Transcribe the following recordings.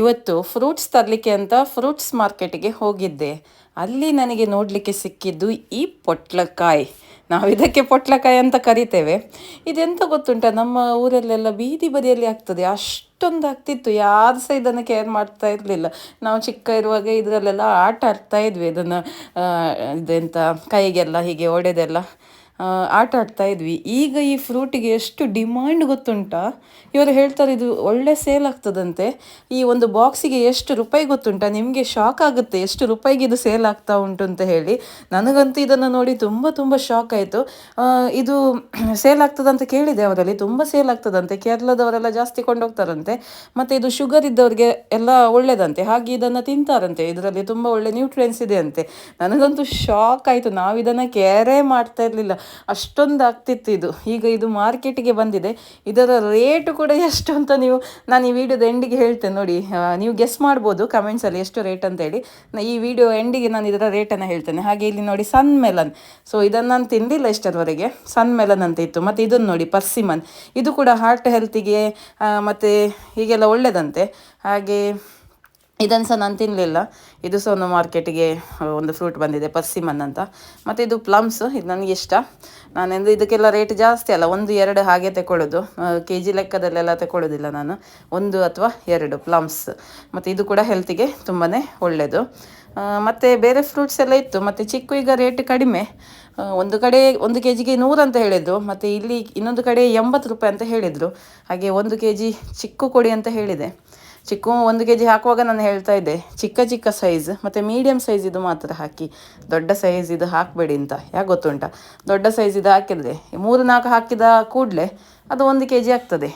ಇವತ್ತು ಫ್ರೂಟ್ಸ್ ತರಲಿಕ್ಕೆ ಅಂತ ಫ್ರೂಟ್ಸ್ ಮಾರ್ಕೆಟಿಗೆ ಹೋಗಿದ್ದೆ. ಅಲ್ಲಿ ನನಗೆ ನೋಡಲಿಕ್ಕೆ ಸಿಕ್ಕಿದ್ದು ಈ ಪೊಟ್ಲಕಾಯಿ. ನಾವು ಇದಕ್ಕೆ ಪೊಟ್ಲಕಾಯಿ ಅಂತ ಕರಿತೇವೆ. ಇದೆಂತ ಗೊತ್ತುಂಟ? ನಮ್ಮ ಊರಲ್ಲೆಲ್ಲ ಬೀದಿ ಬದಿಯಲ್ಲಿ ಆಗ್ತದೆ. ಅಷ್ಟೊಂದು ಆಗ್ತಿತ್ತು. ಯಾರು ಸಹ ಇದನ್ನು ಕೇರ್ ಮಾಡ್ತಾ ಇರಲಿಲ್ಲ. ನಾವು ಚಿಕ್ಕ ಇರುವಾಗ ಇದರಲ್ಲೆಲ್ಲ ಆಟ ಆಡ್ತಾ ಇದ್ವಿ. ಇದನ್ನು ಇದೆಂತ, ಕೈಗೆಲ್ಲ ಹೀಗೆ ಒಡೆದೆಲ್ಲ. ಆಟ ಆಡ್ತಾ ಇದ್ವಿ. ಈಗ ಈ ಫ್ರೂಟಿಗೆ ಎಷ್ಟು ಡಿಮಾಂಡ್ ಗೊತ್ತುಂಟಾ? ಇವರು ಹೇಳ್ತಾರೆ ಇದು ಒಳ್ಳೆ ಸೇಲ್ ಆಗ್ತದಂತೆ. ಈ ಒಂದು ಬಾಕ್ಸಿಗೆ ಎಷ್ಟು ರೂಪಾಯಿ ಗೊತ್ತುಂಟಾ? ನಿಮಗೆ ಶಾಕ್ ಆಗುತ್ತೆ. ಎಷ್ಟು ರೂಪಾಯಿಗೆ ಇದು ಸೇಲ್ ಆಗ್ತಾ ಉಂಟು ಅಂತ ಹೇಳಿ. ನನಗಂತೂ ಇದನ್ನು ನೋಡಿ ತುಂಬ ತುಂಬ ಶಾಕ್ ಆಯಿತು. ಇದು ಸೇಲ್ ಆಗ್ತದಂತ ಕೇಳಿದೆ ಅವರಲ್ಲಿ. ತುಂಬ ಸೇಲ್ ಆಗ್ತದಂತೆ. ಕೇರಳದವರೆಲ್ಲ ಜಾಸ್ತಿ ಕೊಂಡೋಗ್ತಾರಂತೆ. ಮತ್ತು ಇದು ಶುಗರ್ ಇದ್ದವ್ರಿಗೆ ಎಲ್ಲ ಒಳ್ಳೆಯದಂತೆ ಹಾಗೆ ಇದನ್ನು ತಿಂತಾರಂತೆ. ಇದರಲ್ಲಿ ತುಂಬ ಒಳ್ಳೆ ನ್ಯೂಟ್ರಿಯನ್ಸ್ ಇದೆ ಅಂತೆ. ನನಗಂತೂ ಶಾಕ್ ಆಯಿತು. ನಾವು ಇದನ್ನು ಕೇರೇ ಮಾಡ್ತಾ ಇರಲಿಲ್ಲ. ಅಷ್ಟೊಂದು ಆಗ್ತಿತ್ತು ಇದು. ಈಗ ಇದು ಮಾರ್ಕೆಟಿಗೆ ಬಂದಿದೆ. ಇದರ ರೇಟು ಕೂಡ ಎಷ್ಟು ಅಂತ ನೀವು, ನಾನು ಈ ವಿಡಿಯೋದ ಎಂಡಿಗೆ ಹೇಳ್ತೇನೆ ನೋಡಿ. ನೀವು ಗೆಸ್ ಮಾಡ್ಬೋದು ಕಮೆಂಟ್ಸಲ್ಲಿ ಎಷ್ಟು ರೇಟ್ ಅಂತೇಳಿ ಹೇಳಿ. ಈ ವಿಡಿಯೋ ಎಂಡಿಗೆ ನಾನು ಇದರ ರೇಟನ್ನು ಹೇಳ್ತೇನೆ. ಹಾಗೆ ಇಲ್ಲಿ ನೋಡಿ ಸನ್ ಮೆಲನ್ ಸೊ ಇದನ್ನು ನಾನು ತಿಂದಿಲ್ಲ ಇಷ್ಟರವರೆಗೆ. ಸನ್ ಮೆಲನ್ ಅಂತ ಇತ್ತು. ಮತ್ತು ಇದನ್ನು ನೋಡಿ ಪರ್ಸಿಮನ್ ಇದು ಕೂಡ ಹಾರ್ಟ್ ಹೆಲ್ತಿಗೆ ಮತ್ತು ಹೀಗೆಲ್ಲ ಒಳ್ಳೆಯದಂತೆ ಹಾಗೆ ಇದನ್ನು ಸಹ ನಾನು ತಿನ್ನಲಿಲ್ಲ ಇದು ಸಹ ಒಂದು ಮಾರ್ಕೆಟಿಗೆ ಒಂದು ಫ್ರೂಟ್ ಬಂದಿದೆ ಪರ್ಸಿಮನ್ ಅಂತ. ಮತ್ತು ಇದು ಪ್ಲಮ್ಸ್ ಇದು ನನಗೆ ಇಷ್ಟ. ನಾನೆಂದು ಇದಕ್ಕೆಲ್ಲ ರೇಟ್ ಜಾಸ್ತಿ ಅಲ್ಲ, ಒಂದು ಎರಡು ಹಾಗೆ ತಗೊಳ್ಳೋದು ಕೆ ಜಿ ಲೆಕ್ಕದಲ್ಲೆಲ್ಲ ತಗೊಳ್ಳೋದಿಲ್ಲ ನಾನು. ಒಂದು ಅಥವಾ ಎರಡು ಪ್ಲಮ್ಸ್ ಮತ್ತು ಇದು ಕೂಡ ಹೆಲ್ತಿಗೆ ತುಂಬಾ ಒಳ್ಳೆಯದು ಮತ್ತು ಬೇರೆ ಫ್ರೂಟ್ಸ್ ಎಲ್ಲ ಇತ್ತು. ಮತ್ತು ಚಿಕ್ಕು ಈಗ ರೇಟ್ ಕಡಿಮೆ. ಒಂದು ಕಡೆ ಒಂದು ಕೆ ಜಿಗೆ ನೂರು ಅಂತ ಹೇಳಿದ್ದು ಮತ್ತು ಇಲ್ಲಿ ಇನ್ನೊಂದು ಕಡೆ ಎಂಬತ್ತು ರೂಪಾಯಿ ಅಂತ ಹೇಳಿದರು. ಹಾಗೆ ಒಂದು ಕೆ ಜಿ ಚಿಕ್ಕು ಕೊಡಿ ಅಂತ ಹೇಳಿದೆ. ಚಿಕ್ಕು ಒಂದು ಕೆ ಜಿ ಹಾಕುವಾಗ ನಾನು ಹೇಳ್ತಾ ಇದ್ದೆ, ಚಿಕ್ಕ ಚಿಕ್ಕ ಸೈಜ್ ಮತ್ತು ಮೀಡಿಯಮ್ ಸೈಜ್ ಇದು ಮಾತ್ರ ಹಾಕಿ. ದೊಡ್ಡ ಸೈಜ್ ಇದು ಹಾಕಬೇಡಿ ಅಂತ. ಯಾಕೆ ಗೊತ್ತುಂಟ? ದೊಡ್ಡ ಸೈಜ್ ಇದು ಹಾಕಿದರೆ ಮೂರು ನಾಲ್ಕು ಹಾಕಿದ ಕೂಡಲೇ ಅದು ಒಂದು ಕೆ ಜಿ ಆಗ್ತದೆ.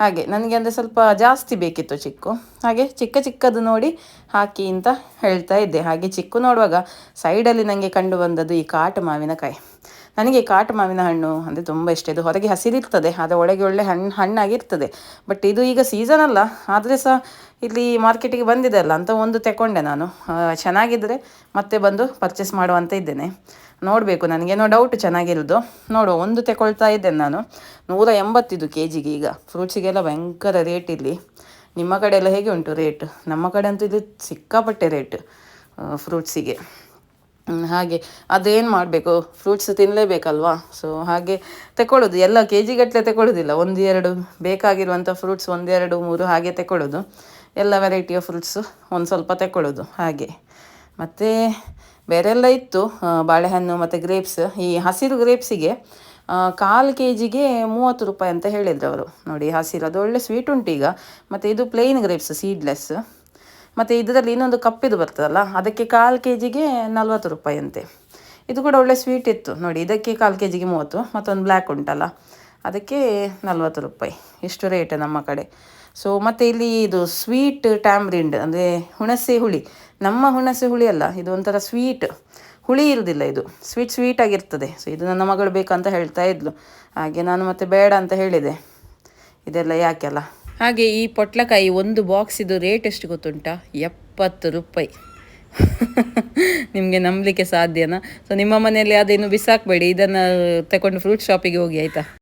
ಹಾಗೆ, ನನಗೆ ಅಂದರೆ ಸ್ವಲ್ಪ ಜಾಸ್ತಿ ಬೇಕಿತ್ತು ಚಿಕ್ಕು. ಹಾಗೆ ಚಿಕ್ಕ ಚಿಕ್ಕದು ನೋಡಿ ಹಾಕಿ ಅಂತ ಹೇಳ್ತಾ ಇದ್ದೆ. ಹಾಗೆ ಚಿಕ್ಕು ನೋಡುವಾಗ ಸೈಡಲ್ಲಿ ನನಗೆ ಕಂಡು ಬಂದದ್ದು ಈ ಕಾಟು ಮಾವಿನಕಾಯಿ. ನನಗೆ ಕಾಟು ಮಾವಿನ ಹಣ್ಣು ಅಂದರೆ ತುಂಬ ಇಷ್ಟ. ಇದು ಹೊರಗೆ ಹಸಿರಿರ್ತದೆ ಆದರೆ ಒಳಗೆ ಒಳ್ಳೆ ಹಣ್ಣು ಹಣ್ಣಾಗಿರ್ತದೆ. ಬಟ್ ಇದು ಈಗ ಸೀಸನ್ ಅಲ್ಲ, ಆದರೆ ಸಹ ಇಲ್ಲಿ ಮಾರ್ಕೆಟಿಗೆ ಬಂದಿದೆ ಅಲ್ಲ ಅಂತ ಒಂದು ತಗೊಂಡೆ ನಾನು. ಚೆನ್ನಾಗಿದ್ದರೆ ಮತ್ತೆ ಬಂದು ಪರ್ಚೇಸ್ ಮಾಡುವಂತ ಇದ್ದೇನೆ. ನೋಡಬೇಕು ನನಗೇನೋ ಡೌಟ್ ಚೆನ್ನಾಗಿರೋದು. ನೋಡುವ, ಒಂದು ತಗೊಳ್ತಾ ಇದ್ದೇನೆ ನಾನು. ನೂರ ಎಂಬತ್ತಿದು ಕೆ ಜಿಗೆ ಈಗ. ಫ್ರೂಟ್ಸಿಗೆಲ್ಲ ಭಯಂಕರ ರೇಟ್ ಇಲ್ಲಿ. ನಿಮ್ಮ ಕಡೆ ಎಲ್ಲ ಹೇಗೆ ಉಂಟು ರೇಟ್ ನಮ್ಮ ಕಡೆ ಅಂತೂ ಇದು ಸಿಕ್ಕಾಪಟ್ಟೆ ರೇಟ್ ಫ್ರೂಟ್ಸಿಗೆ ಹಾಗೆ. ಅದೇನು ಮಾಡಬೇಕು? ಫ್ರೂಟ್ಸ್ ತಿನ್ನಲೇಬೇಕಲ್ವಾ ಸೊ ಹಾಗೆ ತಗೊಳ್ಳೋದು ಎಲ್ಲ ಕೆ ಜಿಗಟ್ಟಲೆ ತಗೊಳ್ಳೋದಿಲ್ಲ ಒಂದು ಎರಡು ಬೇಕಾಗಿರುವಂಥ ಫ್ರೂಟ್ಸ್ ಒಂದೆರಡು ಮೂರು ಹಾಗೆ ತಗೊಳ್ಳೋದು ಎಲ್ಲ ವೆರೈಟಿಯ ಫ್ರೂಟ್ಸು ಒಂದು ಸ್ವಲ್ಪ ತಗೊಳ್ಳೋದು ಹಾಗೆ. ಮತ್ತು ಬೇರೆಲ್ಲ ಇತ್ತು. ಬಾಳೆಹಣ್ಣು ಮತ್ತು ಗ್ರೇಪ್ಸ್ ಈ ಹಸಿರು ಗ್ರೇಪ್ಸಿಗೆ ಕಾಲು ಕೆ ಜಿಗೆ ಮೂವತ್ತು ರೂಪಾಯಿ ಅಂತ ಹೇಳಿದ್ರು ಅವರು. ನೋಡಿ, ಹಸಿರು. ಅದು ಒಳ್ಳೆ ಸ್ವೀಟ್ ಉಂಟು ಈಗ ಮತ್ತು ಇದು ಪ್ಲೇನ್ ಗ್ರೇಪ್ಸ್ ಸೀಡ್ಲೆಸ್ ಮತ್ತು ಇದರಲ್ಲಿ ಇನ್ನೊಂದು ಕಪ್ಪಿದು ಬರ್ತದಲ್ಲ, ಅದಕ್ಕೆ ಕಾಲು ಕೆ ಜಿಗೆ ನಲ್ವತ್ತು ರೂಪಾಯಿ ಅಂತೆ ಇದು ಕೂಡ ಒಳ್ಳೆ ಸ್ವೀಟ್ ಇತ್ತು ನೋಡಿ, ಇದಕ್ಕೆ ಕಾಲು ಕೆ ಜಿಗೆ ಮೂವತ್ತು, ಮತ್ತೊಂದು ಬ್ಲ್ಯಾಕ್ ಉಂಟಲ್ಲ, ಅದಕ್ಕೆ ನಲ್ವತ್ತು ರೂಪಾಯಿ. ಇಷ್ಟು ರೇಟ್ ನಮ್ಮ ಕಡೆ. ಸೊ ಮತ್ತು ಇಲ್ಲಿ ಇದು ಸ್ವೀಟ್ ಟ್ಯಾಮ್ರಿಂಡ್ ಅಂದರೆ ಹುಣಸೆ ಹುಳಿ. ನಮ್ಮ ಹುಣಸೆ ಹುಳಿ ಅಲ್ಲ, ಇದು ಒಂಥರ ಸ್ವೀಟ್ ಹುಳಿ ಇರುವುದಿಲ್ಲ ಇದು. ಸ್ವೀಟ್ ಸ್ವೀಟ್ ಆಗಿರ್ತದೆ. ಸೊ ಇದು ನನ್ನ ಮಗಳು ಬೇಕಂತ ಹೇಳ್ತಾ ಇದ್ಲು. ಹಾಗೆ ನಾನು ಮತ್ತೆ ಬೇಡ ಅಂತ ಹೇಳಿದೆ. ಇದೆಲ್ಲ ಯಾಕೆಲ್ಲ ಹಾಗೆ ಈ ಪೊಟ್ಲಕಾಯಿ ಒಂದು ಬಾಕ್ಸ್ ಇದು ರೇಟ್ ಎಷ್ಟು ಗೊತ್ತುಂಟಾ? ಎಪ್ಪತ್ತು ರೂಪಾಯಿ. ನಿಮಗೆ ನಂಬಲಿಕ್ಕೆ ಸಾಧ್ಯನಾ? ಸೊ ನಿಮ್ಮ ಮನೆಯಲ್ಲಿ ಅದೇನು ಬಿಸಾಕಬೇಡಿ. ಇದನ್ನು ತಗೊಂಡು ಫ್ರೂಟ್ ಶಾಪಿಗೆ ಹೋಗಿ, ಆಯಿತಾ?